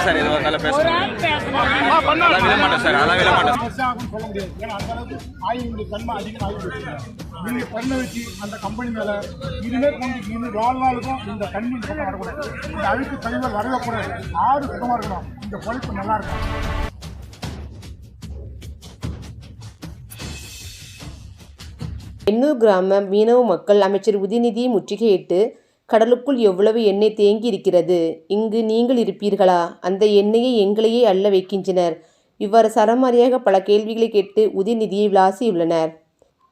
Sir இது ஒரு நல்ல பேசுறேன் அதான் விட மாட்டேன் சார் அதான் விட மாட்டேன் ஆகும்னு சொல்ல முடியாது ஏன்னா அந்த அளவுக்கு ஆய்வுடைய தன்மை அதிகம் ஆய்வு நீங்க கண்ணை வச்சு அந்த கம்பெனி மேலே இனிமே கொண்டு இன்னும் வாழ்நாளுக்கும் இந்த தண்ணி இந்த பக்கம் வரக்கூடாது இந்த அழுக்கு கழிவுகள் வரவே கூடாது. ஆறு சுத்தமா இருக்கணும். இந்த பொழைப்பு நல்லா இருக்கும் எண்ணூர் கிராம மீனவ மக்கள் அமைச்சர் உதயநிதியை முற்றுகையிட்டு கடலுக்குள் எவ்வளவு எண்ணெய் தேங்கி இருக்கிறது இங்கு நீங்கள் இருப்பீர்களா? அந்த எண்ணெயை எங்களையே அள்ள வைக்கின்றனர். இவ்வாறு சரமாரியாக பல கேள்விகளை கேட்டு உதயநிதியை விளாசியுள்ளனர்.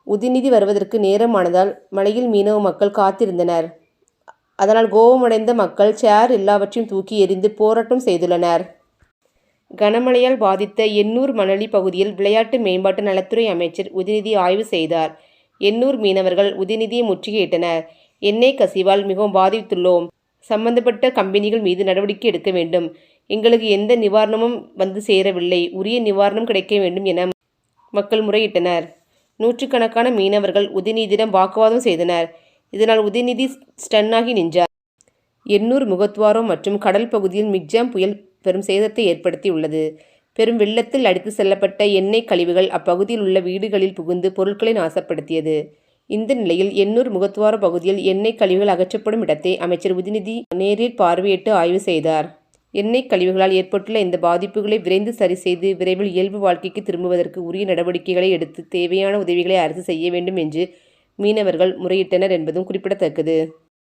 உதயநிதி வருவதற்கு நேரமானதால் மலையில் மீனவ மக்கள் காத்திருந்தனர். அதனால் கோபமடைந்த மக்கள் சேர் எல்லாவற்றையும் தூக்கி எறிந்து போராட்டம் செய்துள்ளனர். கனமழையால் பாதித்த எண்ணூர் மணலி பகுதியில் விளையாட்டு மேம்பாட்டு நலத்துறை அமைச்சர் உதயநிதி ஆய்வு செய்தார். எண்ணூர் மீனவர்கள் உதயநிதியை முற்றுகையிட்டனர். எண்ணெய் கசிவால் மிகவும் பாதித்துள்ளோம் சம்பந்தப்பட்ட கம்பெனிகள் மீது நடவடிக்கை எடுக்க வேண்டும். எங்களுக்கு எந்த நிவாரணமும் வந்து சேரவில்லை. உரிய நிவாரணம் கிடைக்க வேண்டும் என மக்கள் முறையிட்டனர். நூற்றுக்கணக்கான மீனவர்கள் உதயநிதியிடம் வாக்குவாதம் செய்தனர். இதனால் உதயநிதி ஸ்டன்னாகி நின்றார். எண்ணூர் முகத்வாரம் மற்றும் கடல் பகுதியில் மிக்ஜாம் புயல் பெரும் சேதத்தை ஏற்படுத்தியுள்ளது. பெரும் வெள்ளத்தில் அடித்து செல்லப்பட்ட எண்ணெய் கழிவுகள் அப்பகுதியில் உள்ள வீடுகளில் புகுந்து பொருட்களை நாசப்படுத்தியது. இந்த நிலையில் எண்ணூர் முகத்வார பகுதியில் எண்ணெய் கழிவுகள் அகற்றப்படும் இடத்தை அமைச்சர் உதிநிதி நேரில் பார்வையிட்டு ஆய்வு செய்தார். எண்ணெய் கழிவுகளால் ஏற்பட்டுள்ள இந்த பாதிப்புகளை விரைந்து சரி செய்து விரைவில் இயல்பு வாழ்க்கைக்கு திரும்புவதற்கு உரிய நடவடிக்கைகளை எடுத்து தேவையான உதவிகளை அரசு செய்ய வேண்டும் என்று மீனவர்கள் முறையிட்டனர் என்பதும் குறிப்பிடத்தக்கது.